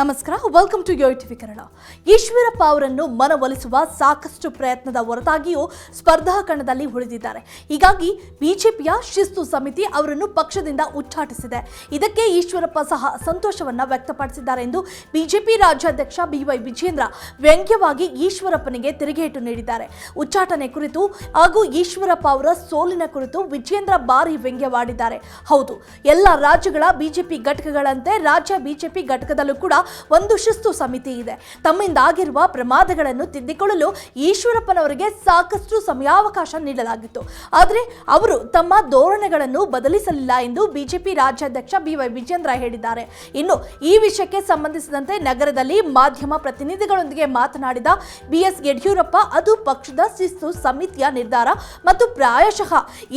ನಮಸ್ಕಾರ. Welcome to yo TV Kannada Eshwarappa ಅವರನ್ನು ಮನವೊಲಿಸುವ ಸಾಕಷ್ಟು ಪ್ರಯತ್ನದ ಹೊರತಾಗಿಯೂ ಸ್ಪರ್ಧಾ ಕಣದಲ್ಲಿ ಉಳಿದಿದ್ದಾರೆ. ಹೀಗಾಗಿ ಬಿಜೆಪಿಯ ಶಿಸ್ತು ಸಮಿತಿ ಅವರನ್ನು ಪಕ್ಷದಿಂದ ಉಚ್ಚಾಟಿಸಿದೆ. ಇದಕ್ಕೆ ಈಶ್ವರಪ್ಪ ಸಹ ಸಂತೋಷವನ್ನು ವ್ಯಕ್ತಪಡಿಸಿದ್ದಾರೆ ಎಂದು ಬಿಜೆಪಿ ರಾಜ್ಯಾಧ್ಯಕ್ಷ ಬಿವೈ ವಿಜೇಂದ್ರ ವ್ಯಂಗ್ಯವಾಗಿ ಈಶ್ವರಪ್ಪನಿಗೆ ತಿರುಗೇಟು ನೀಡಿದ್ದಾರೆ. ಉಚ್ಚಾಟನೆ ಕುರಿತು ಹಾಗೂ ಈಶ್ವರಪ್ಪ ಅವರ ಸೋಲಿನ ಕುರಿತು ವಿಜೇಂದ್ರ ಭಾರಿ ವ್ಯಂಗ್ಯವಾಡಿದ್ದಾರೆ. ಹೌದು, ಎಲ್ಲ ರಾಜ್ಯಗಳ ಬಿಜೆಪಿ ಘಟಕಗಳಂತೆ ರಾಜ್ಯ ಬಿಜೆಪಿ ಘಟಕದಲ್ಲೂ ಕೂಡ ಒಂದು ಶಿಸ್ತು ಸಮಿತಿ ಇದೆ. ತಮ್ಮಿಂದ ಆಗಿರುವ ಪ್ರಮಾದಗಳನ್ನು ತಿದ್ದಿಕೊಳ್ಳಲು ಈಶ್ವರಪ್ಪನವರಿಗೆ ಸಾಕಷ್ಟು ಸಮಯಾವಕಾಶ ನೀಡಲಾಗಿತ್ತು. ಆದರೆ ಅವರು ತಮ್ಮ ಧೋರಣೆಗಳನ್ನು ಬದಲಿಸಲಿಲ್ಲ ಎಂದು ಬಿಜೆಪಿ ರಾಜ್ಯಾಧ್ಯಕ್ಷ ಬಿವೈ ವಿಜೇಂದ್ರ ಹೇಳಿದ್ದಾರೆ. ಇನ್ನು ಈ ವಿಷಯಕ್ಕೆ ಸಂಬಂಧಿಸಿದಂತೆ ನಗರದಲ್ಲಿ ಮಾಧ್ಯಮ ಪ್ರತಿನಿಧಿಗಳೊಂದಿಗೆ ಮಾತನಾಡಿದ ಬಿಎಸ್ ಯಡಿಯೂರಪ್ಪ, ಅದು ಪಕ್ಷದ ಶಿಸ್ತು ಸಮಿತಿಯ ನಿರ್ಧಾರ ಮತ್ತು ಪ್ರಾಯಶಃ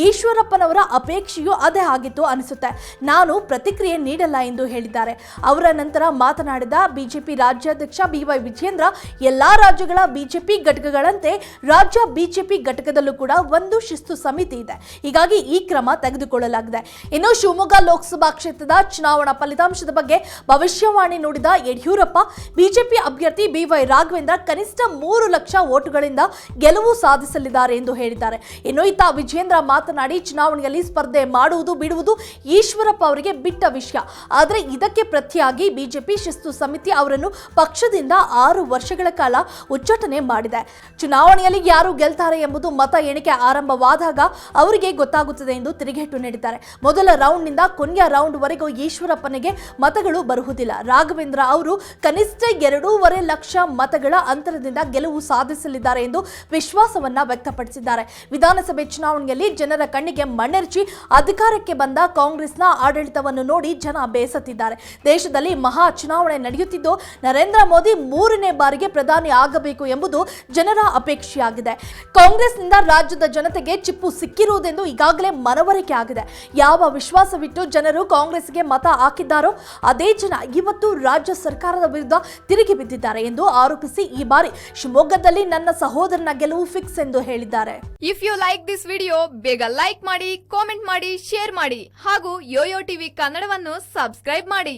ಈಶ್ವರಪ್ಪನವರ ಅಪೇಕ್ಷೆಯು ಅದೇ ಆಗಿತ್ತು ಅನಿಸುತ್ತೆ. ನಾನು ಪ್ರತಿಕ್ರಿಯೆ ನೀಡಲ್ಲ ಎಂದು ಹೇಳಿದ್ದಾರೆ. ಅವರ ನಂತರ ಮಾತನಾಡಿದ ಬಿಜೆಪಿ ರಾಜ್ಯಾಧ್ಯಕ್ಷ ಬಿವೈ ವಿಜೇಂದ್ರ ಎಲ್ಲಾ ರಾಜ್ಯಗಳ ಬಿಜೆಪಿ ಘಟಕಗಳಂತೆ ರಾಜ್ಯ ಬಿಜೆಪಿ ಘಟಕದಲ್ಲೂ ಕೂಡ ಒಂದು ಶಿಸ್ತು ಸಮಿತಿ ಇದೆ. ಹೀಗಾಗಿ ಈ ಕ್ರಮ ತೆಗೆದುಕೊಳ್ಳಲಾಗಿದೆ. ಇನ್ನು ಶಿವಮೊಗ್ಗ ಲೋಕಸಭಾ ಕ್ಷೇತ್ರದ ಚುನಾವಣಾ ಫಲಿತಾಂಶದ ಬಗ್ಗೆ ಭವಿಷ್ಯವಾಣಿ ನೋಡಿದ ಯಡಿಯೂರಪ್ಪ, ಬಿಜೆಪಿ ಅಭ್ಯರ್ಥಿ ಬಿವೈ ರಾಘವೇಂದ್ರ ಕನಿಷ್ಠ ಮೂರು ಲಕ್ಷ ಓಟುಗಳಿಂದ ಗೆಲುವು ಸಾಧಿಸಲಿದ್ದಾರೆ ಎಂದು ಹೇಳಿದ್ದಾರೆ. ಇನ್ನು ಇತ್ತ ವಿಜೇಂದ್ರ ಮಾತನಾಡಿ, ಚುನಾವಣೆಯಲ್ಲಿ ಸ್ಪರ್ಧೆ ಮಾಡುವುದು, ಬಿಡುವುದು ಈಶ್ವರಪ್ಪ ಅವರಿಗೆ ಬಿಟ್ಟ ವಿಷಯ. ಆದರೆ ಇದಕ್ಕೆ ಪ್ರತಿಯಾಗಿ ಬಿಜೆಪಿ ಶಿಸ್ತು ಸಮಿತಿ ಅವರನ್ನು ಪಕ್ಷದಿಂದ ಆರು ವರ್ಷಗಳ ಕಾಲ ಉಚ್ಚಾಟನೆ ಮಾಡಿದೆ. ಚುನಾವಣೆಯಲ್ಲಿ ಯಾರು ಗೆಲ್ತಾರೆ ಎಂಬುದು ಮತ ಎಣಿಕೆ ಆರಂಭವಾದಾಗ ಅವರಿಗೆ ಗೊತ್ತಾಗುತ್ತದೆ ಎಂದು ತಿರುಗೇಟು ನೀಡಿದ್ದಾರೆ. ಮೊದಲ ರೌಂಡ್ನಿಂದ ಕೊನೆಯ ರೌಂಡ್ ವರೆಗೂ ಈಶ್ವರಪ್ಪನಿಗೆ ಮತಗಳು ಬರುವುದಿಲ್ಲ. ರಾಘವೇಂದ್ರ ಅವರು ಕನಿಷ್ಠ ಎರಡೂವರೆ ಲಕ್ಷ ಮತಗಳ ಅಂತರದಿಂದ ಗೆಲುವು ಸಾಧಿಸಲಿದ್ದಾರೆ ಎಂದು ವಿಶ್ವಾಸವನ್ನ ವ್ಯಕ್ತಪಡಿಸಿದ್ದಾರೆ. ವಿಧಾನಸಭೆ ಚುನಾವಣೆಯಲ್ಲಿ ಜನರ ಕಣ್ಣಿಗೆ ಮಣ್ಣೆರಚಿ ಅಧಿಕಾರಕ್ಕೆ ಬಂದ ಕಾಂಗ್ರೆಸ್ನ ಆಡಳಿತವನ್ನು ನೋಡಿ ಜನ ಬೇಸತ್ತಿದ್ದಾರೆ. ದೇಶದಲ್ಲಿ ಮಹಾ ಚುನಾವಣೆ ನಡೆಯುತ್ತಿದ್ದು, ನರೇಂದ್ರ ಮೋದಿ ಮೂರನೇ ಬಾರಿಗೆ ಪ್ರಧಾನಿ ಆಗಬೇಕು ಎಂಬುದು ಜನರ ಅಪೇಕ್ಷೆಯಾಗಿದೆ. ಕಾಂಗ್ರೆಸ್ನಿಂದ ರಾಜ್ಯದ ಜನತೆಗೆ ಚಿಪ್ಪು ಸಿಕ್ಕಿರುವುದೆಂದು ಈಗಾಗಲೇ ಮನವರಿಕೆ ಆಗಿದೆ. ಯಾವ ವಿಶ್ವಾಸವಿಟ್ಟು ಜನರು ಕಾಂಗ್ರೆಸ್ಗೆ ಮತ ಹಾಕಿದ್ದಾರೋ, ಅದೇ ಜನ ಇವತ್ತು ರಾಜ್ಯ ಸರ್ಕಾರದ ವಿರುದ್ಧ ತಿರುಗಿ ಬಿದ್ದಿದ್ದಾರೆ ಎಂದು ಆರೋಪಿಸಿ ಈ ಬಾರಿ ಶಿವಮೊಗ್ಗದಲ್ಲಿ ನನ್ನ ಸಹೋದರನ ಗೆಲುವು ಫಿಕ್ಸ್ ಎಂದು ಹೇಳಿದ್ದಾರೆ. If you like this video ಬೇಗ ಲೈಕ್ ಮಾಡಿ ಕಾಮೆಂಟ್ ಮಾಡಿ ಶೇರ್ ಮಾಡಿ ಹಾಗೂ ಯೋಯೋ ಟಿವಿ ಕನ್ನಡವನ್ನು ಸಬ್ಸ್ಕ್ರೈಬ್ ಮಾಡಿ.